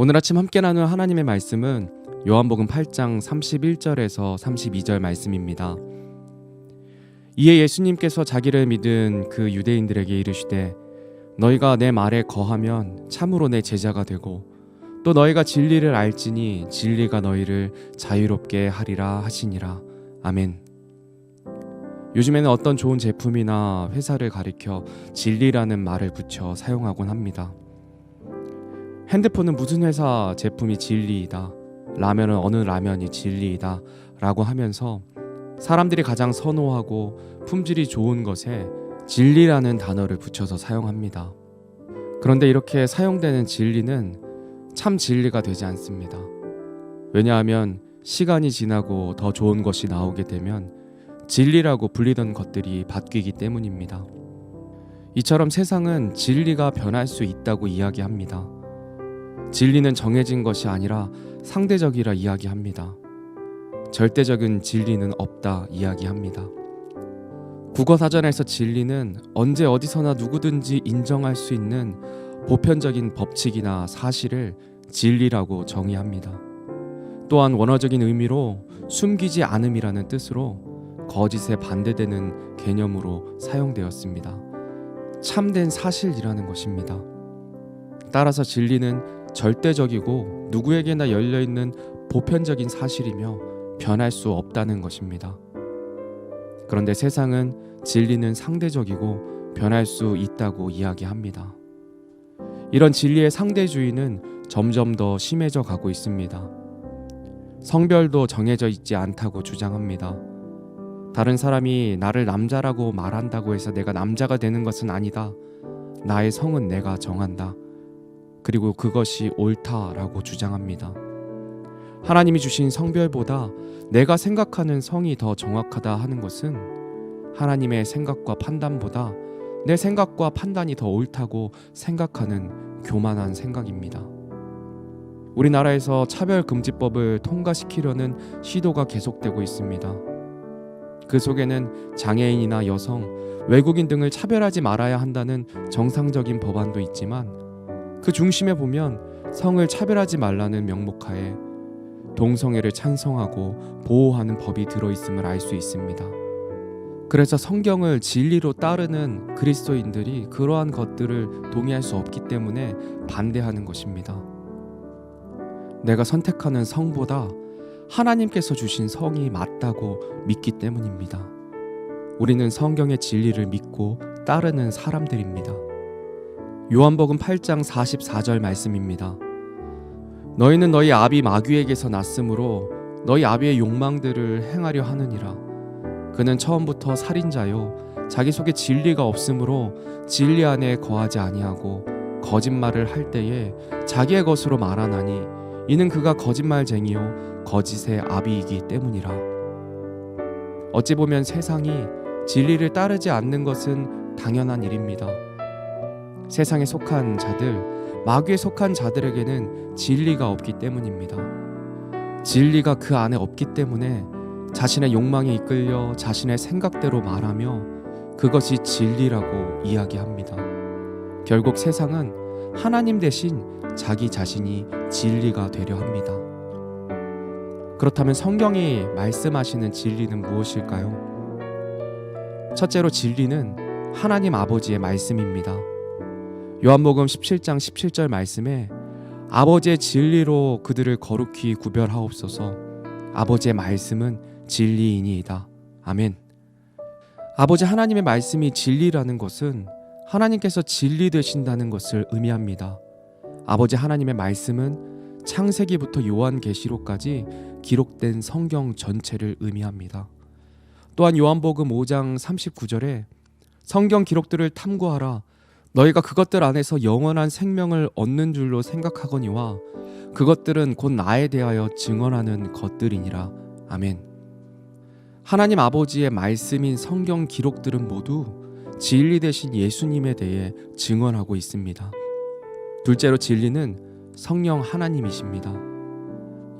오늘 아침 함께 나눌 하나님의 말씀은 요한복음 8장 31절에서 32절 말씀입니다. 이에 예수님께서 자기를 믿은 그 유대인들에게 이르시되 너희가 내 말에 거하면 참으로 내 제자가 되고 또 너희가 진리를 알지니 진리가 너희를 자유롭게 하리라 하시니라. 아멘. 요즘에는 어떤 좋은 제품이나 회사를 가리켜 진리라는 말을 붙여 사용하곤 합니다. 핸드폰은 무슨 회사 제품이 진리이다. 라면은 어느 라면이 진리이다. 라고 하면서 사람들이 가장 선호하고 품질이 좋은 것에 진리라는 단어를 붙여서 사용합니다. 그런데 이렇게 사용되는 진리는 참 진리가 되지 않습니다. 왜냐하면 시간이 지나고 더 좋은 것이 나오게 되면 진리라고 불리던 것들이 바뀌기 때문입니다. 이처럼 세상은 진리가 변할 수 있다고 이야기합니다. 진리는 정해진 것이 아니라 상대적이라 이야기합니다. 절대적인 진리는 없다 이야기합니다. 국어 사전에서 진리는 언제 어디서나 누구든지 인정할 수 있는 보편적인 법칙이나 사실을 진리라고 정의합니다. 또한 원어적인 의미로 숨기지 않음이라는 뜻으로 거짓에 반대되는 개념으로 사용되었습니다. 참된 사실이라는 것입니다. 따라서 진리는 절대적이고 누구에게나 열려 있는 보편적인 사실이며 변할 수 없다는 것입니다. 그런데 세상은 진리는 상대적이고 변할 수 있다고 이야기합니다. 이런 진리의 상대주의는 점점 더 심해져 가고 있습니다. 성별도 정해져 있지 않다고 주장합니다. 다른 사람이 나를 남자라고 말한다고 해서 내가 남자가 되는 것은 아니다. 나의 성은 내가 정한다. 그리고 그것이 옳다라고 주장합니다. 하나님이 주신 성별보다 내가 생각하는 성이 더 정확하다 하는 것은 하나님의 생각과 판단보다 내 생각과 판단이 더 옳다고 생각하는 교만한 생각입니다. 우리나라에서 차별금지법을 통과시키려는 시도가 계속되고 있습니다. 그 속에는 장애인이나 여성, 외국인 등을 차별하지 말아야 한다는 정상적인 법안도 있지만 그 중심에 보면 성을 차별하지 말라는 명목하에 동성애를 찬성하고 보호하는 법이 들어 있음을 알 수 있습니다. 그래서 성경을 진리로 따르는 그리스도인들이 그러한 것들을 동의할 수 없기 때문에 반대하는 것입니다. 내가 선택하는 성보다 하나님께서 주신 성이 맞다고 믿기 때문입니다. 우리는 성경의 진리를 믿고 따르는 사람들입니다. 요한복음 8장 44절 말씀입니다. 너희는 너희 아비 마귀에게서 났으므로 너희 아비의 욕망들을 행하려 하느니라. 그는 처음부터 살인자요 자기 속에 진리가 없으므로 진리 안에 거하지 아니하고 거짓말을 할 때에 자기의 것으로 말하나니 이는 그가 거짓말쟁이요 거짓의 아비이기 때문이라. 어찌 보면 세상이 진리를 따르지 않는 것은 당연한 일입니다. 세상에 속한 자들, 마귀에 속한 자들에게는 진리가 없기 때문입니다. 진리가 그 안에 없기 때문에 자신의 욕망에 이끌려 자신의 생각대로 말하며 그것이 진리라고 이야기합니다. 결국 세상은 하나님 대신 자기 자신이 진리가 되려 합니다. 그렇다면 성경이 말씀하시는 진리는 무엇일까요? 첫째로 진리는 하나님 아버지의 말씀입니다. 요한복음 17장 17절 말씀에 아버지의 진리로 그들을 거룩히 구별하옵소서. 아버지의 말씀은 진리이니이다. 아멘. 아버지 하나님의 말씀이 진리라는 것은 하나님께서 진리 되신다는 것을 의미합니다. 아버지 하나님의 말씀은 창세기부터 요한계시록까지 기록된 성경 전체를 의미합니다. 또한 요한복음 5장 39절에 성경 기록들을 탐구하라 너희가 그것들 안에서 영원한 생명을 얻는 줄로 생각하거니와 그것들은 곧 나에 대하여 증언하는 것들이니라. 아멘. 하나님 아버지의 말씀인 성경 기록들은 모두 진리 대신 예수님에 대해 증언하고 있습니다. 둘째로 진리는 성령 하나님이십니다.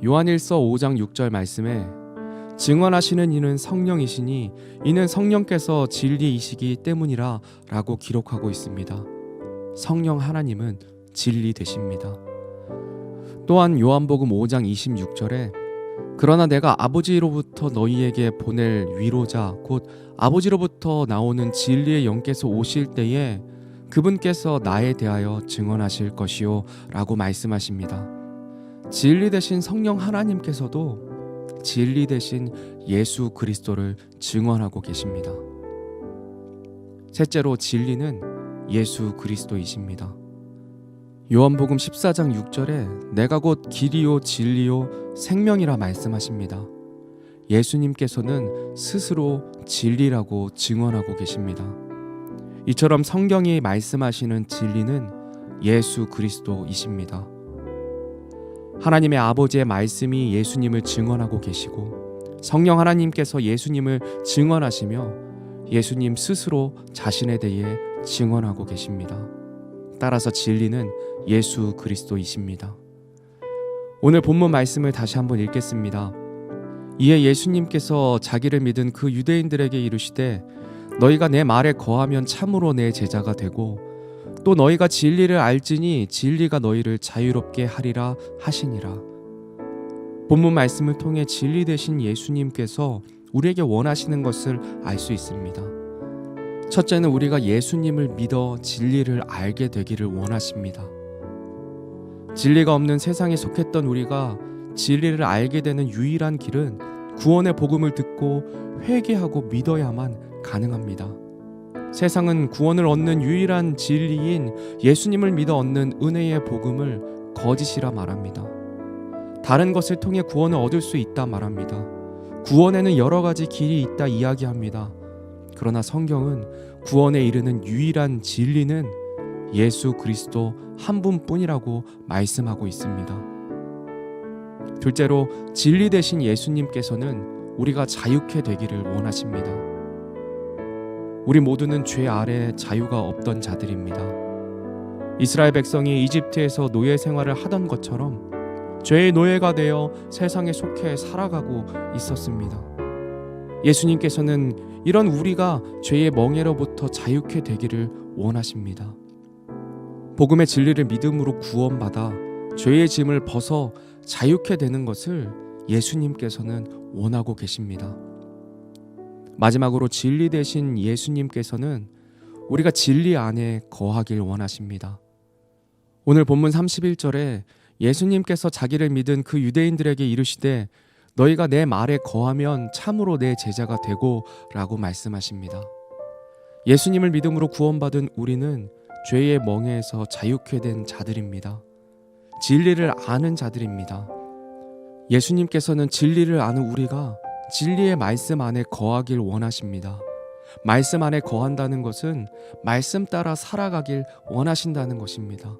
요한일서 5장 6절 말씀에 증언하시는 이는 성령이시니 이는 성령께서 진리이시기 때문이라 라고 기록하고 있습니다. 성령 하나님은 진리 되십니다. 또한 요한복음 5장 26절에 그러나 내가 아버지로부터 너희에게 보낼 위로자 곧 아버지로부터 나오는 진리의 영께서 오실 때에 그분께서 나에 대하여 증언하실 것이요 라고 말씀하십니다. 진리 대신 성령 하나님께서도 진리 대신 예수 그리스도를 증언하고 계십니다. 셋째로 진리는 예수 그리스도이십니다. 요한복음 14장 6절에 내가 곧 길이요 진리요 생명이라 말씀하십니다. 예수님께서는 스스로 진리라고 증언하고 계십니다. 이처럼 성경이 말씀하시는 진리는 예수 그리스도이십니다. 하나님의 아버지의 말씀이 예수님을 증언하고 계시고 성령 하나님께서 예수님을 증언하시며 예수님 스스로 자신에 대해 증언하고 계십니다. 따라서 진리는 예수 그리스도이십니다. 오늘 본문 말씀을 다시 한번 읽겠습니다. 이에 예수님께서 자기를 믿은 그 유대인들에게 이르시되 너희가 내 말에 거하면 참으로 내 제자가 되고 또 너희가 진리를 알지니 진리가 너희를 자유롭게 하리라 하시니라. 본문 말씀을 통해 진리 되신 예수님께서 우리에게 원하시는 것을 알 수 있습니다. 첫째는 우리가 예수님을 믿어 진리를 알게 되기를 원하십니다. 진리가 없는 세상에 속했던 우리가 진리를 알게 되는 유일한 길은 구원의 복음을 듣고 회개하고 믿어야만 가능합니다. 세상은 구원을 얻는 유일한 진리인 예수님을 믿어 얻는 은혜의 복음을 거짓이라 말합니다. 다른 것을 통해 구원을 얻을 수 있다 말합니다. 구원에는 여러 가지 길이 있다 이야기합니다. 그러나 성경은 구원에 이르는 유일한 진리는 예수 그리스도 한 분뿐이라고 말씀하고 있습니다. 둘째로 진리 대신 예수님께서는 우리가 자유케 되기를 원하십니다. 우리 모두는 죄 아래 자유가 없던 자들입니다. 이스라엘 백성이 이집트에서 노예 생활을 하던 것처럼 죄의 노예가 되어 세상에 속해 살아가고 있었습니다. 예수님께서는 이런 우리가 죄의 멍에로부터 자유케 되기를 원하십니다. 복음의 진리를 믿음으로 구원받아 죄의 짐을 벗어 자유케 되는 것을 예수님께서는 원하고 계십니다. 마지막으로 진리 대신 예수님께서는 우리가 진리 안에 거하길 원하십니다. 오늘 본문 31절에 예수님께서 자기를 믿은 그 유대인들에게 이르시되 너희가 내 말에 거하면 참으로 내 제자가 되고 라고 말씀하십니다. 예수님을 믿음으로 구원받은 우리는 죄의 멍에에서 자유케 된 자들입니다. 진리를 아는 자들입니다. 예수님께서는 진리를 아는 우리가 진리의 말씀 안에 거하길 원하십니다. 말씀 안에 거한다는 것은 말씀 따라 살아가길 원하신다는 것입니다.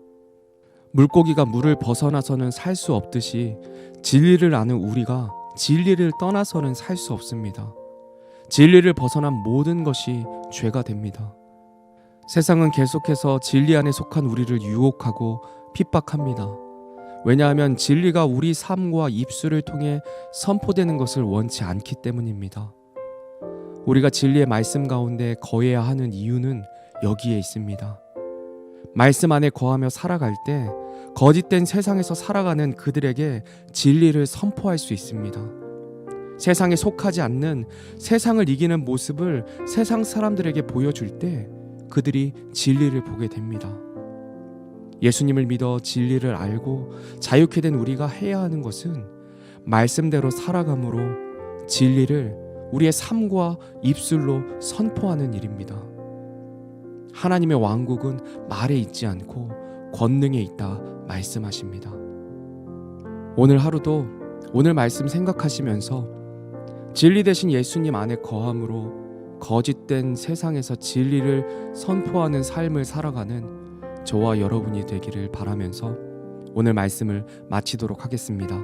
물고기가 물을 벗어나서는 살 수 없듯이 진리를 아는 우리가 진리를 떠나서는 살 수 없습니다. 진리를 벗어난 모든 것이 죄가 됩니다. 세상은 계속해서 진리 안에 속한 우리를 유혹하고 핍박합니다. 왜냐하면 진리가 우리 삶과 입술을 통해 선포되는 것을 원치 않기 때문입니다. 우리가 진리의 말씀 가운데 거해야 하는 이유는 여기에 있습니다. 말씀 안에 거하며 살아갈 때 거짓된 세상에서 살아가는 그들에게 진리를 선포할 수 있습니다. 세상에 속하지 않는 세상을 이기는 모습을 세상 사람들에게 보여줄 때 그들이 진리를 보게 됩니다. 예수님을 믿어 진리를 알고 자유케 된 우리가 해야 하는 것은 말씀대로 살아감으로 진리를 우리의 삶과 입술로 선포하는 일입니다. 하나님의 왕국은 말에 있지 않고 권능에 있다 말씀하십니다. 오늘 하루도 오늘 말씀 생각하시면서 진리 대신 예수님 안에 거함으로 거짓된 세상에서 진리를 선포하는 삶을 살아가는 저와 여러분이 되기를 바라면서 오늘 말씀을 마치도록 하겠습니다.